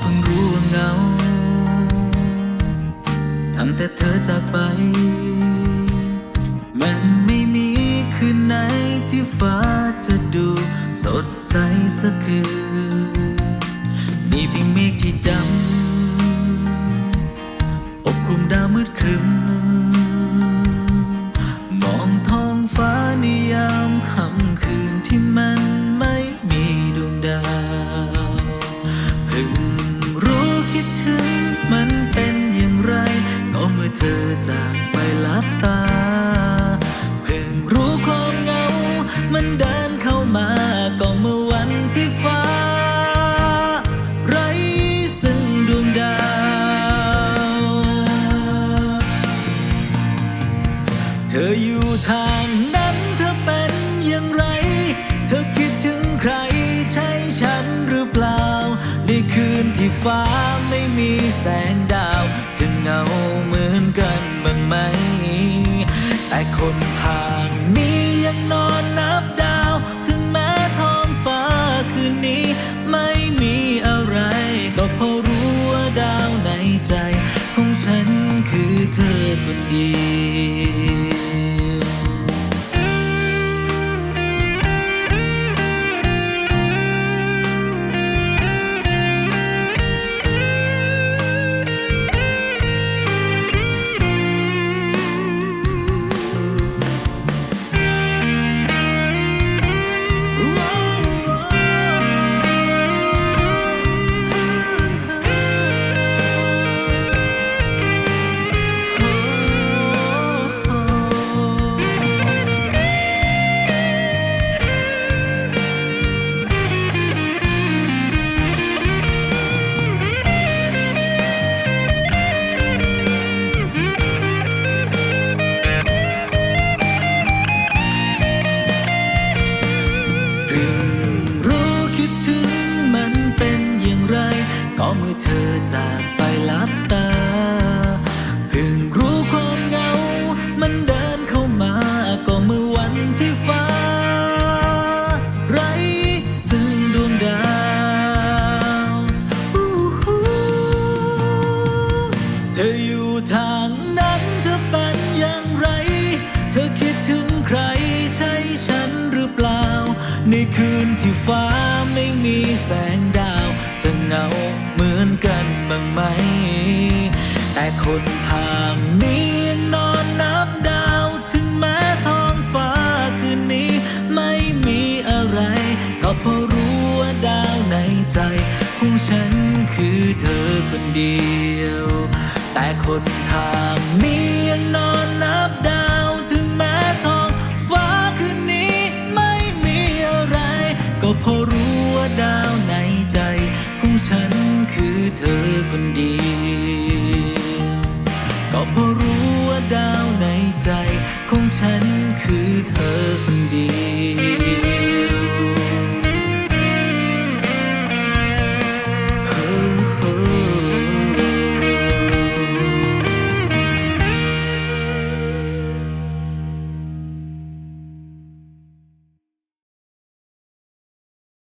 เพิ่งรู้ว่าเหงา ตั้งแต่เธอจากไป มันไม่มีคืนไหนที่ฟ้าจะดูสดใสสักคืนมีเพียงเมฆที่ดำปกคลุมดาวมืดครึ้มมองท้องฟ้าในยามค่ำคืนที่มันไม่มีดวงดาวเพิ่ง มันเป็นอย่างไรก็เมื่อเธอจากไปลับตา เพิ่งรู้ความเหงา มันเดินเข้ามาก็เมื่อวันที่ฟ้า ไรซึ่งดวงดาว เธออยู่ทางนั้นเธอเป็นอย่างไร เธอคิดถึงใครใช่ฉัน ที่ฟ้าไม่มีแสงดาว จะเงาเหมือนกันบ้างไหม แต่คนทางนี้ยังนอนนับดาว ถึงแม้ท้องฟ้าคืนนี้ ไม่มีอะไร ก็เพราะรู้ว่าดาวในใจ ของฉันคือเธอคนเดียว แสงดาว จะเหงาเหมือนกันบ้างไหม แต่คนทางนี้ยังนอนนับดาว ถึงแม้ท้องฟ้าคืนนี้ ไม่มีอะไร ก็เพราะรู้ว่าดาวในใจ ของฉันคือเธอคนเดียว แต่คนทางนี้ยัง เธอคนเดียวก็เพราะรู้ว่าดาวในใจของฉันคือเธอคนเดียว